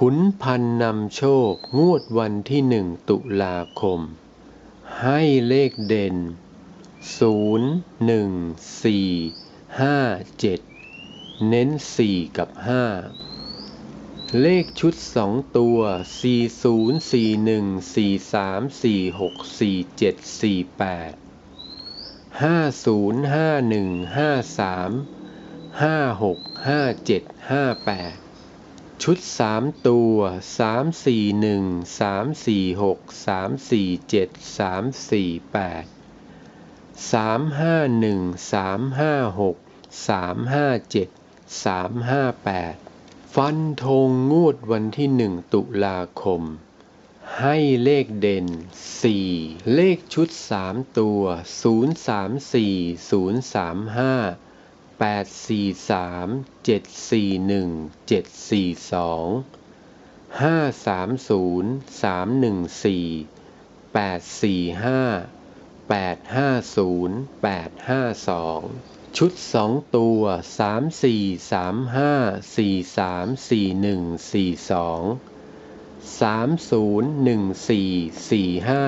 ขุนพันนำโชคงวดวันที่หนึ่งตุลาคม ให้เลขเด่น 0 1 4 5 7 เน้น 4 กับ 5 เลขชุด 2 ตัว 40 41 43 46 47 48 50 51 53 56 57 58 ชุดสามตัวสามสี่หนึ่งสามสี่หกสามสี่เจ็ดสามสี่แปดสามห้าหนึ่งสามห้าหกสามห้าเจ็ดสามห้าแปดฟันธงงวดวันที่หนึ่งตุลาคม ให้เลขเด่น 4 เลขชุด 3 ตัว 034 035 แปดสี่สามเจ็ดสี่หนึ่งเจ็ดสี่สองห้าสามศูนย์สามหนึ่งสี่แปดสี่ห้าแปดห้าศูนย์แปดห้าสองชุดสองตัวสามสี่สามห้าสี่สามสี่หนึ่งสี่สองสามศูนย์หนึ่งสี่สี่ห้า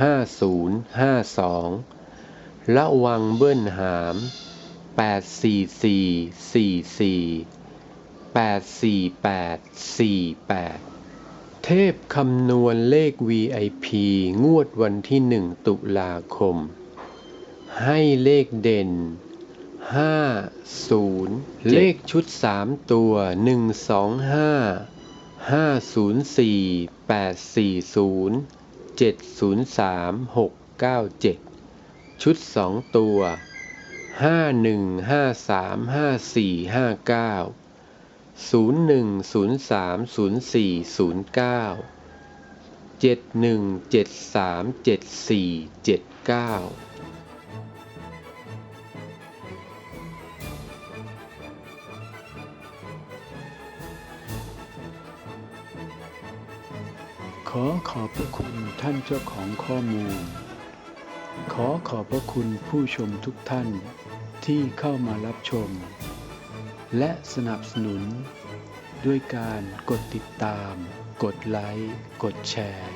ห้าศูนย์ห้าสองระวังเบิ้ลหาม แปดสี่สี่สี่สี่แปดสี่แปดสี่แปดเทพคำนวณเลข VIP งวดวันที่หนึ่งตุลาคม ให้เลขเด่นห้าศูนย์เลขชุดสามตัวหนึ่งสองห้าห้าศูนย์สี่แปดสี่ศูนย์เจ็ดศูนย์สามหกเก้าเจ็ดชุดสองตัว ห้าหนึ่งห้าสามห้าสี่ห้าเก้าศูนย์หนึ่งศูนย์สามศูนย์สี่ศูนย์เก้าเจ็ดหนึ่งเจ็ดสามเจ็ดสี่เจ็ดเก้าขอขอบพระคุณท่านเจ้าของข้อมูล ขอขอบพระคุณผู้ชมทุกท่าน ที่เข้ามารับชม และสนับสนุน ด้วยการกดติดตาม กดไลค์ กดแชร์